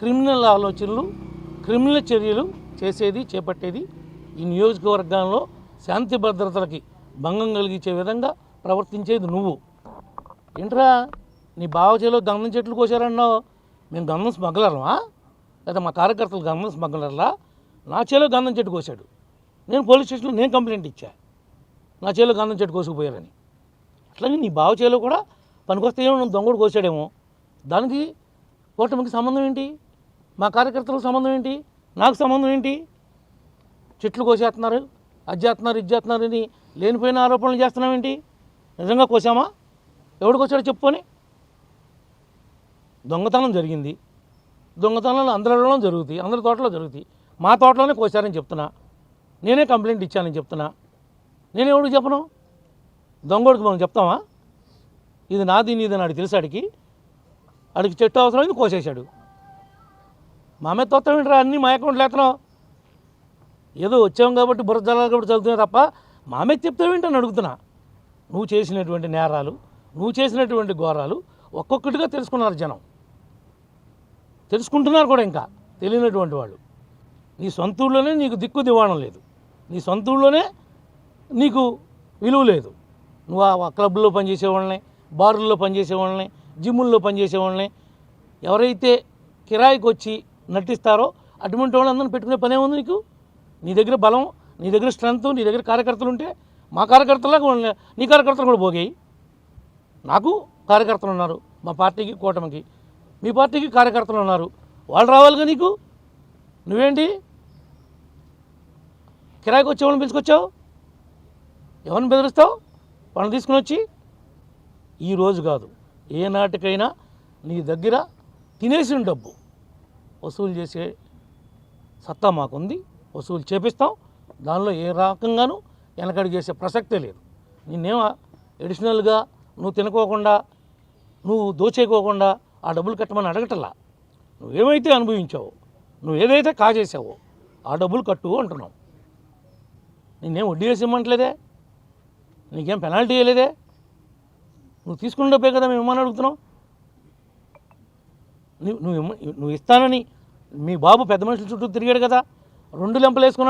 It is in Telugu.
క్రిమినల్ ఆలోచనలు క్రిమినల్ చర్యలు చేసేది చేపట్టేది ఈ నియోజకవర్గంలో శాంతి భద్రతలకి భంగం కలిగించే విధంగా ప్రవర్తించేది నువ్వు. ఏంట్రా నీ బావచేలో గంధం చెట్లు కోసారన్నావు మేము గంధం స్మగ్లర్మా? లేదా మా కార్యకర్తలు గంధం స్మగ్లర్లా? నా చేలో గంధం చెట్టు కోసాడు నేను పోలీస్ స్టేషన్లో నేను కంప్లైంట్ ఇచ్చా. నా చేలో గంధం చెట్టు కోసుకుపోయారని. అట్లాగే నీ బావ చేలో కూడా పనికొస్తే ఏమో దొంగడు కోసాడేమో దానికి కూటమికి సంబంధం ఏంటి? మా కార్యకర్తలకు సంబంధం ఏంటి? నాకు సంబంధం ఏంటి? చెట్లు కోసేస్తున్నారు అది చేస్తున్నారు ఇది చేస్తున్నారు అని లేనిపోయిన ఆరోపణలు చేస్తున్నాం ఏంటి? నిజంగా కోసామా? ఎవడు కోసాడో చెప్పుకొని. దొంగతనం జరిగింది. దొంగతనాలు అందరిలో జరుగుతాయి అందరి తోటలో జరుగుతాయి. మా తోటలోనే కోసారని చెప్తున్నా. నేనే కంప్లైంట్ ఇచ్చానని చెప్తున్నా. నేను ఎవడికి చెప్పను? దొంగోడికి మనం చెప్తామా? ఇది నాది నీది నాడు తెలిసాడికి అడికి చెట్టు అవసరమైంది కోసేశాడు. మా మీద తొత్తం ఏంట్రా? అన్నీ మా అకౌంట్లో ఎత్తనాం ఏదో వచ్చాం కాబట్టి బుర్ర జలాలు కాబట్టి చదువుతున్నా తప్ప మా మీద చెప్తావేంటని అడుగుతున్నా. నువ్వు చేసినటువంటి నేరాలు నువ్వు చేసినటువంటి ఘోరాలు ఒక్కొక్కటిగా తెలుసుకున్నారు జనం. తెలుసుకుంటున్నారు కూడా ఇంకా తెలియనటువంటి వాళ్ళు. నీ సొంత ఊళ్ళోనే నీకు దిక్కు దివాణం లేదు. నీ సొంత ఊళ్ళోనే నీకు విలువ లేదు. నువ్వు ఆ క్లబ్లో పనిచేసే వాళ్ళని బారుల్లో పనిచేసేవాళ్ళని జిమ్ముల్లో పనిచేసేవాళ్ళని ఎవరైతే కిరాయికి వచ్చి నటిస్తారో అటువంటి వాళ్ళందరిని పెట్టుకునే పనే ఉంది నీకు? నీ దగ్గర బలం నీ దగ్గర స్ట్రెంత్ నీ దగ్గర కార్యకర్తలు ఉంటే మా కార్యకర్తలకు నీ కార్యకర్తలు కూడా పోగాయి నాకు కార్యకర్తలు ఉన్నారు మా పార్టీకి కూటమికి. మీ పార్టీకి కార్యకర్తలు ఉన్నారు. వాళ్ళు రావాలిగా నీకు? నువ్వేంటి? కిరాయికి వచ్చేవాళ్ళని పిలుచుకొచ్చావు? ఎవరిని బెదిరిస్తావు? వాళ్ళని తీసుకుని వచ్చి? ఈ రోజు కాదు ఏ నాటికైనా నీ దగ్గర తినేసిన డబ్బు. వసూలు చేసే సత్తా మాకుంది. వసూలు చేపిస్తాం. దానిలో ఏ రకంగానూ వెనకడి చేసే ప్రసక్తే లేదు. నిన్నేమో ఎడిషనల్గా నువ్వు తినుకోకుండా నువ్వు దోచేయకోకుండా ఆ డబ్బులు కట్టమని అడగటలా? నువ్వేమైతే అనుభవించావో నువ్వు ఏదైతే కాజేసావో ఆ డబ్బులు కట్టు అంటున్నావు నేనేం వడ్డీ వేసి ఇమ్మంటలేదే? నీకేం పెనాల్టీ వేయలేదే? నువ్వు తీసుకున్న డబ్బే కదా మేము ఇమ్మని అడుగుతున్నావు నువ్వు నువ్వు నువ్వు ఇస్తానని మీ బాబు పెద్ద మనుషుల చుట్టూ తిరిగాడు కదా. రెండు లెంపలు వేసుకున్నాడు